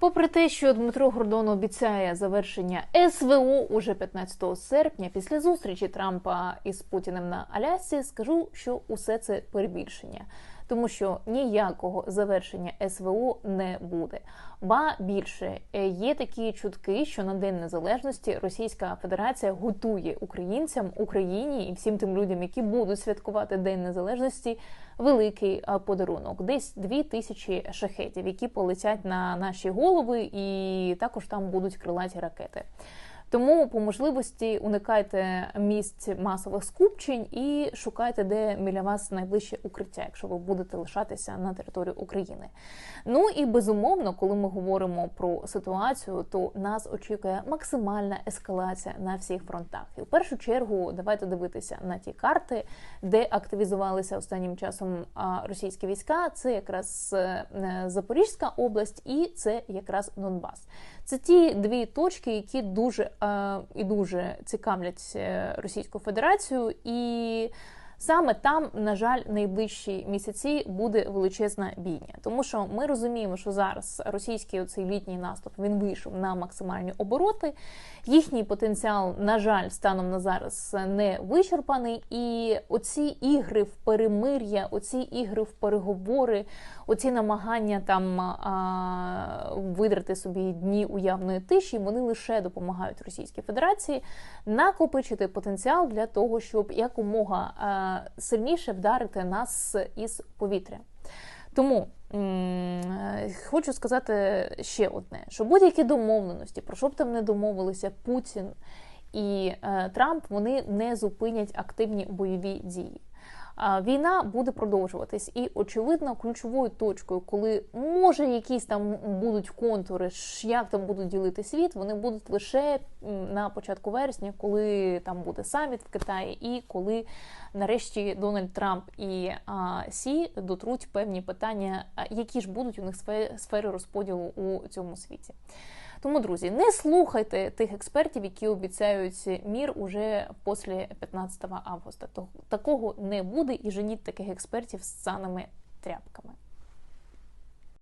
Попри те, що Дмитро Гордон обіцяє завершення СВО уже 15 серпня, після зустрічі Трампа із Путіним на Алясці, скажу, що усе це перебільшення, тому що ніякого завершення СВО не буде. Ба більше е, є такі чутки, що на День Незалежності Російська Федерація готує українцям, Україні і всім тим людям, які будуть святкувати День Незалежності, великий подарунок. Десь дві тисячі шахетів, які полетять на наші голови, і також там будуть крилаті ракети. Тому по можливості уникайте місць масових скупчень і шукайте, де біля вас найближче укриття, якщо ви будете лишатися на території України. Ну і безумовно, коли ми говоримо про ситуацію, то нас очікує максимальна ескалація на всіх фронтах. І в першу чергу давайте дивитися на ті карти, де активізувалися останнім часом російські війська. Це якраз е, Запорізька область і це якраз Донбас. Це ті дві точки, які дуже і дуже цікавлять е, Російську Федерацію, і саме там, на жаль, найближчі місяці буде величезна бійня, тому що ми розуміємо, що зараз російський оцей літній наступ він вийшов на максимальні обороти. Їхній потенціал, на жаль, станом на зараз не вичерпаний. І оці ігри в перемир'я, оці ігри в переговори, оці намагання там а, видрати собі дні уявної тиші, вони лише допомагають Російській Федерації накопичити потенціал для того, щоб якомога а, сильніше вдарити нас із повітря. Тому хочу сказати ще одне: що будь-які домовленості, про що б там не домовилися Путін і е, Трамп, вони не зупинять активні бойові дії. Війна буде продовжуватись, і очевидно, ключовою точкою, коли може якісь там будуть контури, як там будуть ділити світ, вони будуть лише на початку вересня, коли там буде саміт в Китаї, і коли нарешті Дональд Трамп і а, Сі дотруть певні питання, які ж будуть у них сфери розподілу у цьому світі. Тому, друзі, не слухайте тих експертів, які обіцяють мір уже після 15 августа. Такого не буде і женіть таких експертів з саними тряпками.